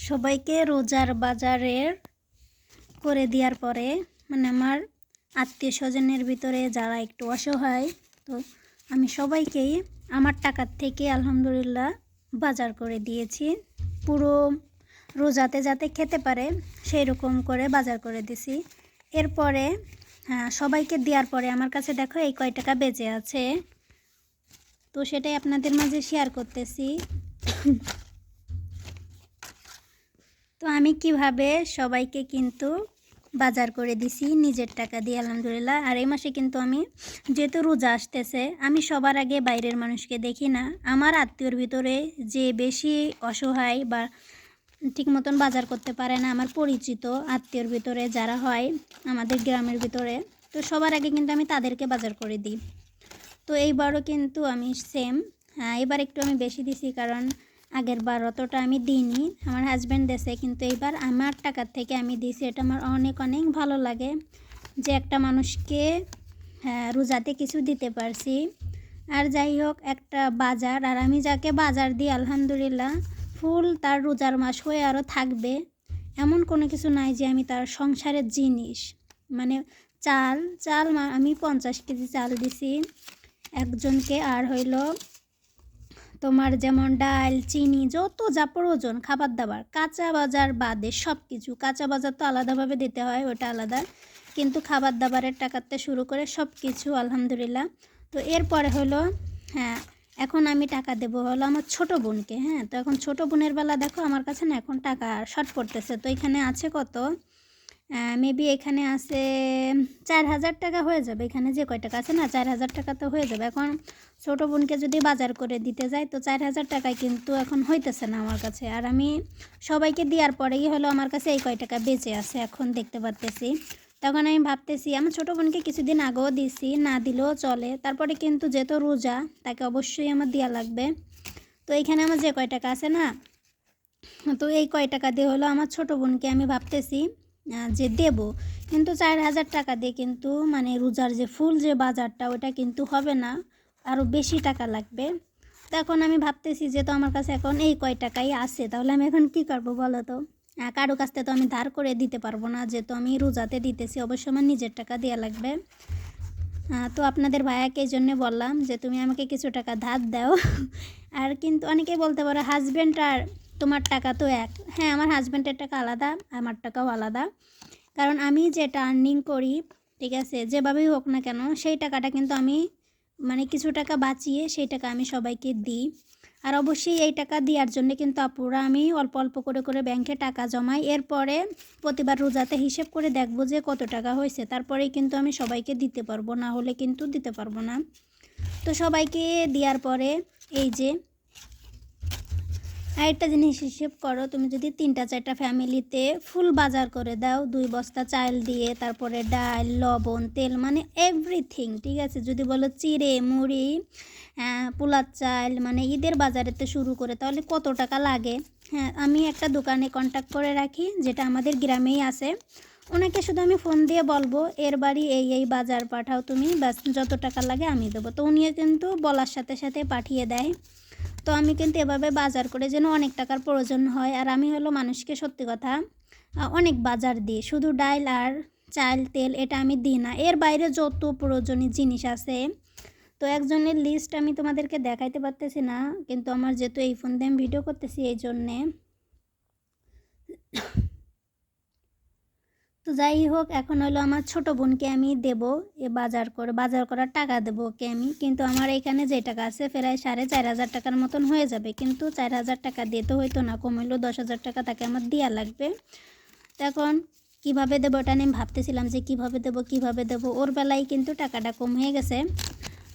সবাইকে রোজার বাজারের করে দেওয়ার পরে মানে আমার আত্মীয় স্বজনের ভিতরে যারা একটু অসহায় তো আমি সবাইকেই আমার টাকার থেকে আলহামদুলিল্লাহ বাজার করে দিয়েছি। পুরো রোজাতে যাতে খেতে পারে সেই রকম করে বাজার করে দিছি। এরপরে হ্যাঁ, সবাইকে দেওয়ার পরে আমার কাছে দেখো এই কয় টাকা বেঁচে আছে। তো সেটাই আপনাদের মাঝে শেয়ার করতেছি। তো আমি কীভাবে সবাইকে কিন্তু বাজার করে দিছি, নিজের টাকা দিয়ে, আলহামদুলিল্লাহ। আর এই মাসে কিন্তু আমি যেহেতু রোজা আসতেছে, আমি সবার আগে বাইরের মানুষকে দেখি না। আমার আত্মীয়র ভিতরে যে বেশি অসহায় বা ঠিক মতন বাজার করতে পারে না, আমার পরিচিত আত্মীয়র ভিতরে যারা হয়, আমাদের গ্রামের ভিতরে, তো সবার আগে কিন্তু আমি তাদেরকে বাজার করে দিই। তো এইবারও কিন্তু আমি সেম হ্যাঁ এবার একটু আমি বেশি দিছি কারণ আগের বার অতটা আমি দিইনি। আমার হাজব্যান্ড দেশে কিন্তু এইবার আমার টাকার থেকে আমি দিছি এটা আমার অনেক অনেক ভালো লাগে যে একটা মানুষকে হ্যাঁ রোজাতে কিছু দিতে পারছি। আর যাই হোক, একটা বাজার, আর আমি যাকে বাজার দিই, আলহামদুলিল্লাহ, ফুল তার রোজার মাস হয়ে আরও থাকবে। এমন কোনো কিছু নাই যে আমি তার সংসারের জিনিস। মানে চাল চাল আমি পঞ্চাশ কেজি চাল দিছি। একজনকে আর হইল তোমার যেমন ডাল, চিনি, যত যা প্রয়োজন খাবার দাবার কাঁচা বাজার বাদে সব কিছু কাঁচা বাজার তো আলাদাভাবে দিতে হয়, ওটা আলাদা। কিন্তু খাবার দাবারের টাকাতে শুরু করে সব কিছু আলহামদুলিল্লাহ। তো এরপরে হলো হ্যাঁ এখন আমি টাকা দেবো হলো আমার ছোট বোনকে হ্যাঁ। তো এখন ছোট বোনের বেলা দেখো, আমার কাছে না এখন টাকা শর্ট পড়তেছে। তো এখানে আছে কত? মেবি এখানে আছে চার হাজার টাকা হয়ে যাবে। এখানে যে কয় টাকা আছে না, চার হাজার টাকা তো হয়ে যাবে। এখন ছোটো বোনকে যদি বাজার করে দিতে যাই, তো চার হাজার টাকায় কিন্তু এখন হইতেছে না আমার কাছে। আর আমি সবাইকে দেওয়ার পরেই হলো আমার কাছে এই কয় টাকা বেঁচে আছে, এখন দেখতে পারতেছি। তখন আমি ভাবতেছি, আমার ছোটো বোনকে কিছুদিন আগেও দিছি, না দিলেও চলে। তারপরে কিন্তু যেহেতু রোজা, তাকে অবশ্যই আমার দেওয়া লাগবে। তো এখানে আমার যে কয় টাকা আছে না, তো এই কয় টাকা দিয়ে হলো আমার ছোটো বোনকে আমি ভাবতেছি যে দেব, কিন্তু চার হাজার টাকা দিয়ে কিন্তু মানে রোজার যে ফুল যে বাজারটা, ওটা কিন্তু হবে না আরও বেশি টাকা লাগবে। তো এখন আমি ভাবতেছি যে তো আমার কাছে এখন এই কয় টাকাই আছে, তাহলে আমি এখন কি করব বলো তো? কারও কাছ থেকে তো আমি ধার করে দিতে পারব না, যেহেতু আমি রোজাতে দিতেছি, অবশ্য আমার নিজের টাকা দেওয়া লাগবে। তো আপনাদের ভাইয়াকে এই জন্যে বললাম যে তুমি আমাকে কিছু টাকা ধার দাও। আর কিন্তু অনেকেই বলতে পারো হাজব্যান্ড আর তোমার টাকা তো এক। হ্যাঁ আমার হাজব্যান্ডের টাকা আলাদা, আমার টাকাও আলাদা। কারণ আমি যেটা আর্নিং করি, ঠিক আছে, যেভাবেই হোক না কেন, সেই টাকাটা কিন্তু আমি মানে কিছু টাকা বাঁচিয়ে সেই টাকা আমি সবাইকে দিই। আর অবশ্যই এই টাকা দেওয়ার জন্য কিন্তু আপুরা, আমি অল্প অল্প করে করে ব্যাংকে টাকা জমাই। এরপরে প্রতিবার রোজাতে হিসেব করে দেখব যে কত টাকা হয়েছে। তারপরে কিন্তু আমি সবাইকে দিতে পারব, না হলে কিন্তু দিতে পারব না। তো সবাইকে দেওয়ার পরে এই যে আরেকটা জিনিস হিসেব করো, তুমি যদি তিনটা চারটা ফ্যামিলিতে ফুল বাজার করে দাও, দুই বস্তা চাল দিয়ে, তারপরে ডাল, লবণ, তেল মানে এভরিথিং ঠিক আছে? যদি বলো চিড়ে, মুড়ি পোলার চাল মানে ঈদের বাজারেতে শুরু করে, তাহলে কত টাকা লাগে? হ্যাঁ আমি একটা দোকানে কন্ট্যাক্ট করে রাখি, যেটা আমাদের গ্রামেই আছে। ওনাকে শুধু আমি ফোন দিয়ে বলব, এর বাড়ি এই এই বাজার পাঠাও তুমি, ব্যাস, যত টাকা লাগে আমি দেবো। তো উনিও কিন্তু বলার সাথে সাথে পাঠিয়ে দেয়। তো আমি কিন্তু এভাবে বাজার করে যেন অনেক টাকার প্রয়োজন হয়। আর আমি হলো মানুষকে সত্যি কথা অনেক বাজার দিই। শুধু ডাল আর চাল তেল এটা আমি দিই না। এর বাইরে যত প্রয়োজনীয় জিনিস আছে। তো একজনের লিস্ট আমি তোমাদেরকে দেখাইতে পারতেছি না, কিন্তু আমার যেহেতু এই ফোন দিয়ে আমি ভিডিও করতেছি এই জন্যে তো যাই হোক, এখন হলো আমার ছোট বোনকে আমি দেব, এ বাজার করে, বাজার করার টাকা দেবো ওকে আমি। কিন্তু আমার এখানে যে টাকা আছে, প্রায় সাড়ে চার হাজার টাকার মতন হয়ে যাবে। কিন্তু চার হাজার টাকা দিতে হইতো না কমইলেও দশ হাজার টাকা তাকে আমার দেওয়া লাগবে। এখন কীভাবে দেবো ওটা আমি ভাবতেছিলাম যে কীভাবে দেবো কীভাবে দেবো, ওর বেলায় কিন্তু টাকাটা কম হয়ে গেছে।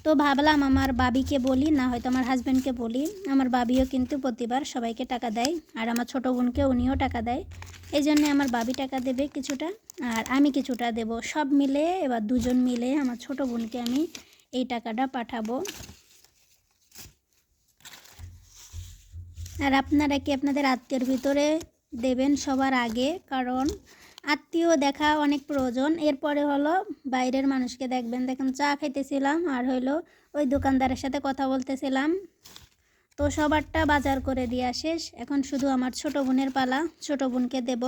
তো ভাবলাম আমার বাবিকে বলি, না হয়তো আমার হাজব্যান্ডকে বলি। আমার বাবিও কিন্তু প্রতিবার সবাইকে টাকা দেয় আর আমার ছোটো বোনকে উনিও টাকা দেয়। এই জন্যে আমার বাবি টাকা দেবে কিছুটা আর আমি কিছুটা দেব। সব মিলে এবার দুজন মিলে আমার ছোট বোনকে আমি এই টাকাটা পাঠাবো। আর আপনারা কি আপনাদের আত্মীয়র ভিতরে দেবেন সবার আগে, কারণ আত্মীয় দেখা অনেক প্রয়োজন। এরপরে হলো বাইরের মানুষকে দেখবেন। দেখুন, চা খাইতেছিলাম আর হইল ওই দোকানদারের সাথে কথা বলতেছিলাম। তো সবারটা বাজার করে দেওয়া শেষ। এখন শুধু আমার ছোট বোনের পালা। ছোট বোনকে দেব।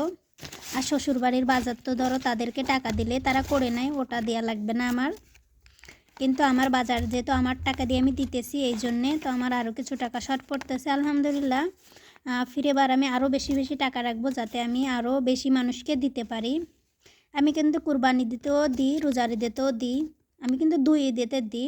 আর শ্বশুরবাড়ির বাজার তো ধরো তাদেরকে টাকা দিলে তারা করে নেয়। ওটা দেওয়া লাগবে না আমার। কিন্তু আমার বাজার যেহেতু আমার টাকা দিয়ে আমি দিতেছি, এই জন্যে তো আমার আরও কিছু টাকা শর্ট পড়তেছে, আলহামদুলিল্লাহ। ফিরেবার আমি আরও বেশি বেশি টাকা রাখব যাতে আমি আরও বেশি মানুষকে দিতে পারি। আমি কিন্তু কুরবানি দিতেও দিই রোজারি দিতেও দিই। আমি কিন্তু দুই ঈদেতে দিই।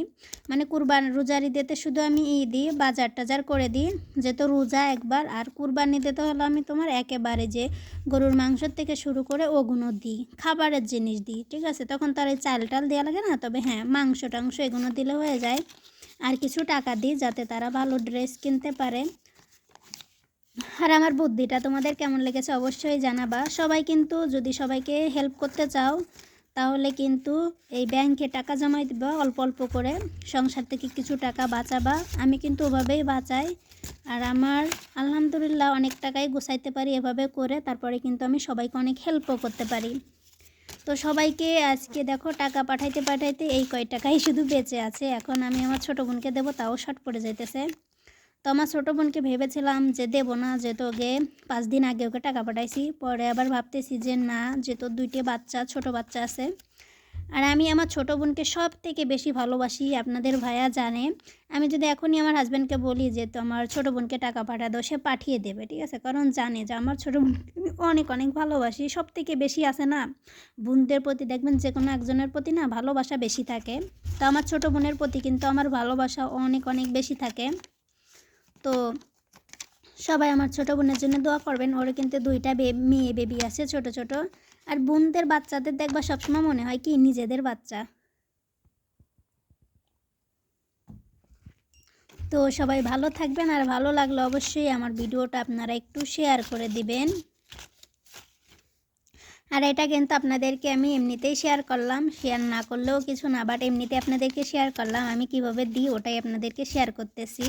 মানে কুরবান রোজারি দিতে শুধু আমি দিই, বাজার টাজার করে দিই। যেহেতু রোজা একবার, আর কুরবানি দিতে হলো আমি তোমার একেবারে যে গরুর মাংস থেকে শুরু করে ওগুলো দিই, খাবারের জিনিস দিই, ঠিক আছে? তখন তার এই চাল টাল দেওয়া লাগে না? তবে হ্যাঁ মাংস টাংস এগুলো দিলে হয়ে যায়। আর কিছু টাকা দিই যাতে তারা ভালো ড্রেস কিনতে পারে। আর আমার বুদ্ধিটা তোমাদের কেমন লেগেছে অবশ্যই জানাবা। সবাই কিন্তু যদি সবাইকে হেল্প করতে চাও, তাহলে কিন্তু এই ব্যাংকে টাকা জমাই দিবা, অল্প অল্প করে। সংসার থেকে কিছু টাকা বাঁচাবা। আমি কিন্তু ওভাবেই বাঁচাই। আর আমার আলহামদুলিল্লাহ অনেক টাকাই গোছাইতে পারি এভাবে করে। তারপরে কিন্তু আমি সবাইকে অনেক হেল্পও করতে পারি। তো সবাইকে আজকে দেখো টাকা পাঠাইতে পাঠাইতে এই কয় টাকাই শুধু বেঁচে আছে। এখন আমি আমার ছোটো বোনকে দেবো, তাও শর্ট পড়ে যাইতেছে। তো আমার ছোটো বোনকে ভেবেছিলাম যে দেবো না, যে তোকে পাঁচ দিন আগে ওকে টাকা পাঠাইছি। পরে আবার ভাবতেছি যে না, যে তোর দুইটি বাচ্চা, ছোট বাচ্চা আছে। আর আমি আমার ছোটো বোনকে সব থেকে বেশি ভালোবাসি, আপনাদের ভাইয়া জানে। আমি যদি এখনই আমার হাজব্যান্ডকে বলি যে তো আমার ছোটো বোনকে টাকা পাঠা দাও, সে পাঠিয়ে দেবে, ঠিক আছে? কারণ জানে যে আমার ছোটো বোনকে অনেক অনেক ভালোবাসি। সব থেকে বেশি আছে না, বোনদের প্রতি দেখবেন যে কোনো একজনের প্রতি না ভালোবাসা বেশি থাকে। তো আমার ছোটো বোনের প্রতি কিন্তু আমার ভালোবাসা অনেক অনেক বেশি থাকে। তো সবাই আমার ছোটো বোনের জন্য দোয়া করবেন। ওর কিন্তু দুইটা মেয়ে বেবি আছে, ছোট ছোট। আর বোনদের বাচ্চাদের দেখবা সবসময় মনে হয় কি, নিজেদের বাচ্চা। তো সবাই ভালো থাকবেন, আর ভালো লাগলে অবশ্যই আমার ভিডিওটা আপনারা একটু শেয়ার করে দিবেন। আর এটা কিন্তু আপনাদেরকে আমি এমনিতেই শেয়ার করলাম। শেয়ার না করলেও কিছু না বাট এমনিতে আপনাদেরকে শেয়ার করলাম। আমি কীভাবে দিই ওটাই আপনাদেরকে শেয়ার করতেছি।